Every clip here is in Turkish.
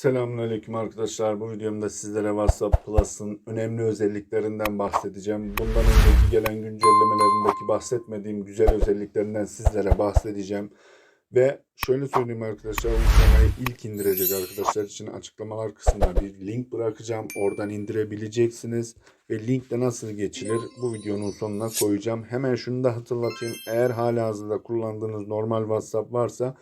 Selamünaleyküm arkadaşlar. Bu videomda sizlere WhatsApp Plus'ın önemli özelliklerinden bahsedeceğim. Bundan önceki gelen güncellemelerindeki bahsetmediğim güzel özelliklerinden sizlere bahsedeceğim. Ve şöyle söyleyeyim arkadaşlar, uygulamayı ilk indirecek arkadaşlar için açıklamalar kısmına bir link bırakacağım. Oradan indirebileceksiniz. Ve linkle nasıl geçilir bu videonun sonuna koyacağım. Hemen şunu da hatırlatayım. Eğer hala hazırda kullandığınız normal WhatsApp varsa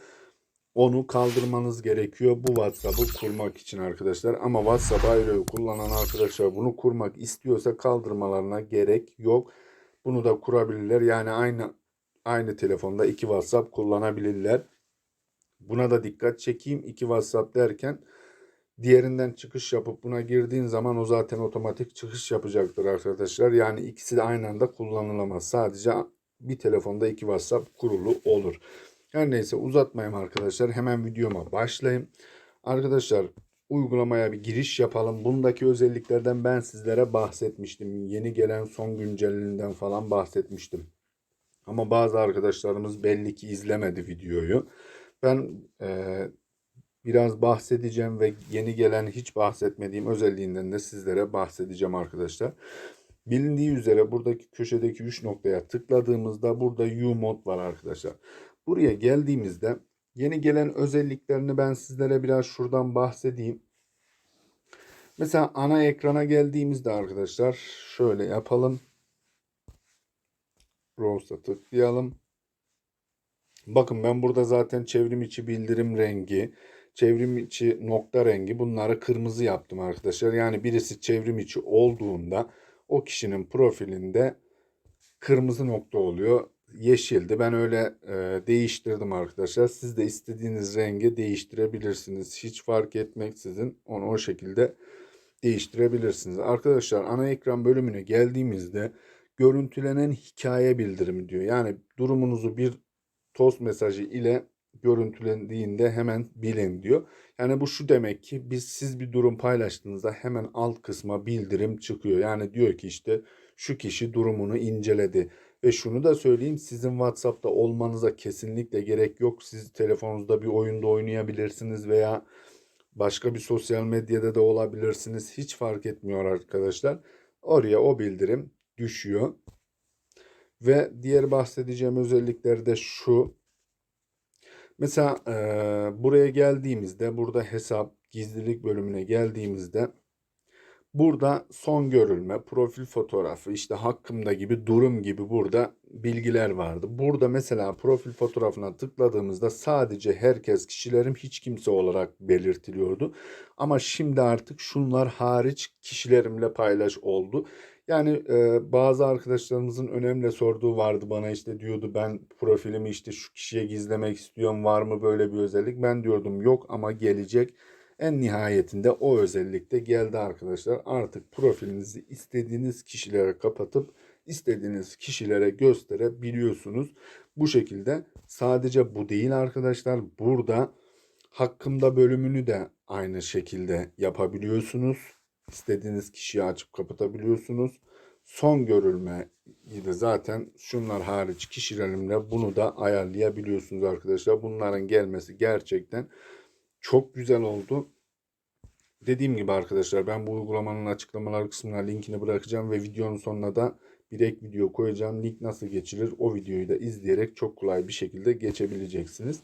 onu kaldırmanız gerekiyor bu WhatsApp'ı kurmak için arkadaşlar. Ama WhatsApp ayrı kullanan arkadaşlar bunu kurmak istiyorsa kaldırmalarına gerek yok. Bunu da kurabilirler. Yani aynı aynı telefonda iki WhatsApp kullanabilirler. Buna da dikkat çekeyim. İki WhatsApp derken diğerinden çıkış yapıp buna girdiğin zaman o zaten otomatik çıkış yapacaktır arkadaşlar. Yani ikisi de aynı anda kullanılamaz. Sadece bir telefonda iki WhatsApp kurulu olur. Her neyse uzatmayayım arkadaşlar. Hemen videoma başlayayım. Arkadaşlar uygulamaya bir giriş yapalım. Bundaki özelliklerden ben sizlere bahsetmiştim. Yeni gelen son güncelinden falan bahsetmiştim. Ama bazı arkadaşlarımız belli ki izlemedi videoyu. Ben e, biraz bahsedeceğim ve yeni gelen hiç bahsetmediğim özelliğinden de sizlere bahsedeceğim arkadaşlar. Bilindiği üzere buradaki köşedeki 3 noktaya tıkladığımızda burada U mod var arkadaşlar. Buraya geldiğimizde yeni gelen özelliklerini ben sizlere biraz şuradan bahsedeyim. Mesela ana ekrana geldiğimizde arkadaşlar şöyle yapalım. Browse'a tıklayalım. Bakın ben burada zaten çevrim içi bildirim rengi, çevrim içi nokta rengi bunları kırmızı yaptım arkadaşlar. Yani birisi çevrim içi olduğunda o kişinin profilinde kırmızı nokta oluyor. Yeşildi. Ben öyle e, değiştirdim arkadaşlar. Siz de istediğiniz rengi değiştirebilirsiniz. Hiç fark etmeksizin onu o şekilde değiştirebilirsiniz. Arkadaşlar ana ekran bölümüne geldiğimizde görüntülenen hikaye bildirimi diyor. Yani durumunuzu bir tost mesajı ile görüntülendiğinde hemen bilin diyor. Yani bu şu demek ki biz siz bir durum paylaştığınızda hemen alt kısma bildirim çıkıyor. Yani diyor ki işte şu kişi durumunu inceledi. Ve şunu da söyleyeyim sizin WhatsApp'ta olmanıza kesinlikle gerek yok. Siz telefonunuzda bir oyunda oynayabilirsiniz veya başka bir sosyal medyada da olabilirsiniz. Hiç fark etmiyor arkadaşlar. Oraya o bildirim düşüyor. Ve diğer bahsedeceğim özellikleri de şu. Mesela e, buraya geldiğimizde burada hesap gizlilik bölümüne geldiğimizde burada son görülme, profil fotoğrafı, işte hakkımda gibi durum gibi burada bilgiler vardı. Burada mesela profil fotoğrafına tıkladığımızda sadece herkes kişilerim hiç kimse olarak belirtiliyordu. Ama şimdi artık şunlar hariç kişilerimle paylaş oldu. Yani e, bazı arkadaşlarımızın önemli sorduğu vardı bana işte diyordu ben profilimi işte şu kişiye gizlemek istiyorum var mı böyle bir özellik? Ben diyordum yok ama gelecek. En nihayetinde o özellik de geldi arkadaşlar. Artık profilinizi istediğiniz kişilere kapatıp istediğiniz kişilere gösterebiliyorsunuz. Bu şekilde sadece bu değil arkadaşlar. Burada hakkımda bölümünü de aynı şekilde yapabiliyorsunuz. İstediğiniz kişiyi açıp kapatabiliyorsunuz. Son görülme de zaten şunlar hariç kişilerimle bunu da ayarlayabiliyorsunuz arkadaşlar. Bunların gelmesi gerçekten çok güzel oldu. Dediğim gibi arkadaşlar ben bu uygulamanın açıklamalar kısmına linkini bırakacağım ve videonun sonuna da bir ek video koyacağım. Link nasıl geçilir o videoyu da izleyerek çok kolay bir şekilde geçebileceksiniz.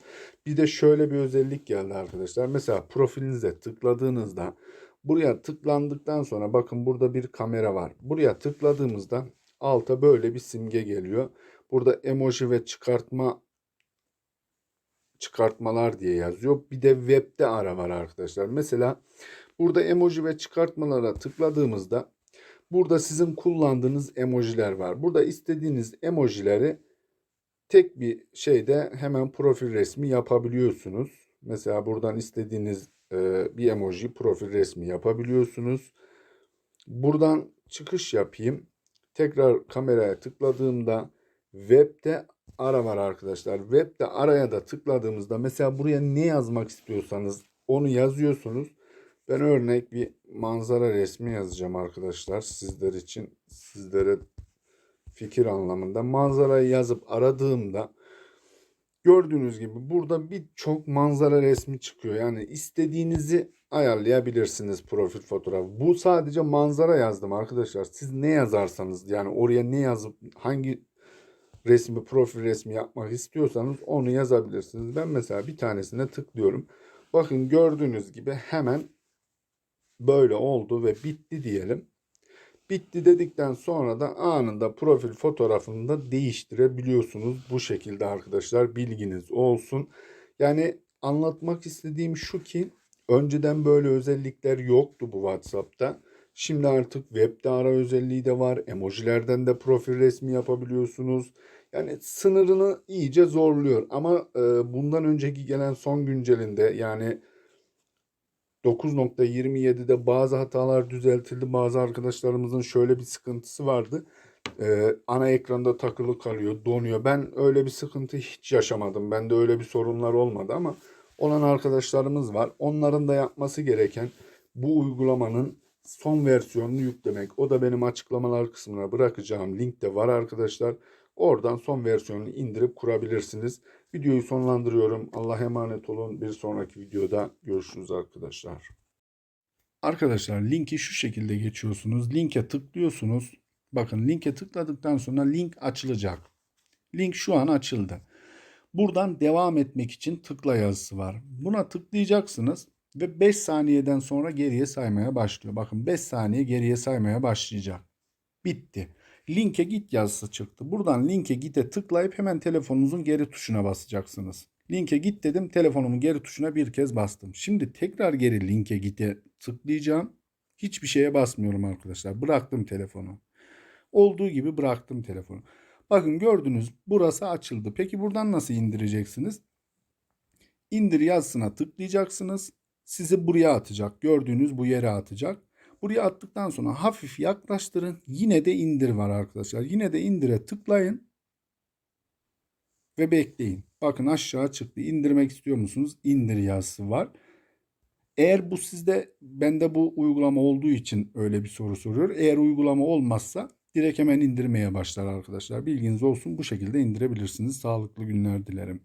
Bir de şöyle bir özellik geldi arkadaşlar. Mesela profilinize tıkladığınızda buraya tıklandıktan sonra bakın burada bir kamera var. Buraya tıkladığımızda alta böyle bir simge geliyor. Burada emoji ve çıkartma çıkartmalar diye yazıyor. Bir de webde ara var arkadaşlar. Mesela burada emoji ve çıkartmalara tıkladığımızda burada sizin kullandığınız emojiler var. Burada istediğiniz emojileri tek bir şeyde hemen profil resmi yapabiliyorsunuz. Mesela buradan istediğiniz e, bir emoji profil resmi yapabiliyorsunuz. Buradan çıkış yapayım. Tekrar kameraya tıkladığımda webde ara var arkadaşlar. Webde araya da tıkladığımızda mesela buraya ne yazmak istiyorsanız onu yazıyorsunuz. Ben örnek bir manzara resmi yazacağım arkadaşlar sizler için. Sizlere fikir anlamında manzarayı yazıp aradığımda Gördüğünüz gibi burada birçok manzara resmi çıkıyor. Yani istediğinizi ayarlayabilirsiniz profil fotoğrafı. Bu sadece manzara yazdım arkadaşlar. Siz ne yazarsanız yani oraya ne yazıp hangi resmi profil resmi yapmak istiyorsanız onu yazabilirsiniz. Ben mesela bir tanesine tıklıyorum. Bakın gördüğünüz gibi hemen böyle oldu ve bitti diyelim. Bitti dedikten sonra da anında profil fotoğrafını da değiştirebiliyorsunuz. Bu şekilde arkadaşlar bilginiz olsun. Yani anlatmak istediğim şu ki önceden böyle özellikler yoktu bu WhatsApp'ta. Şimdi artık webde ara özelliği de var. Emojilerden de profil resmi yapabiliyorsunuz. Yani sınırını iyice zorluyor. Ama e, bundan önceki gelen son güncelinde yani 9.27'de bazı hatalar düzeltildi. Bazı arkadaşlarımızın şöyle bir sıkıntısı vardı. Ee, ana ekranda takılı kalıyor, donuyor. Ben öyle bir sıkıntı hiç yaşamadım. Bende öyle bir sorunlar olmadı ama olan arkadaşlarımız var. Onların da yapması gereken bu uygulamanın son versiyonunu yüklemek. O da benim açıklamalar kısmına bırakacağım linkte var arkadaşlar. Oradan son versiyonunu indirip kurabilirsiniz. Videoyu sonlandırıyorum. Allah'a emanet olun. Bir sonraki videoda görüşürüz arkadaşlar. Arkadaşlar linki şu şekilde geçiyorsunuz. Linke tıklıyorsunuz. Bakın linke tıkladıktan sonra link açılacak. Link şu an açıldı. Buradan devam etmek için tıkla yazısı var. Buna tıklayacaksınız ve 5 saniyeden sonra geriye saymaya başlıyor. Bakın 5 saniye geriye saymaya başlayacak. Bitti. Linke git yazısı çıktı. Buradan linke git'e tıklayıp hemen telefonunuzun geri tuşuna basacaksınız. Linke git dedim telefonumun geri tuşuna bir kez bastım. Şimdi tekrar geri linke git'e tıklayacağım. Hiçbir şeye basmıyorum arkadaşlar. Bıraktım telefonu. Olduğu gibi bıraktım telefonu. Bakın gördünüz burası açıldı. Peki buradan nasıl indireceksiniz? İndir yazısına tıklayacaksınız. Sizi buraya atacak. Gördüğünüz bu yere atacak. Buraya attıktan sonra hafif yaklaştırın. Yine de indir var arkadaşlar. Yine de indire tıklayın. Ve bekleyin. Bakın aşağı çıktı. İndirmek istiyor musunuz? İndir yazısı var. Eğer bu sizde bende bu uygulama olduğu için öyle bir soru soruyor. Eğer uygulama olmazsa direkt hemen indirmeye başlar arkadaşlar. Bilginiz olsun bu şekilde indirebilirsiniz. Sağlıklı günler dilerim.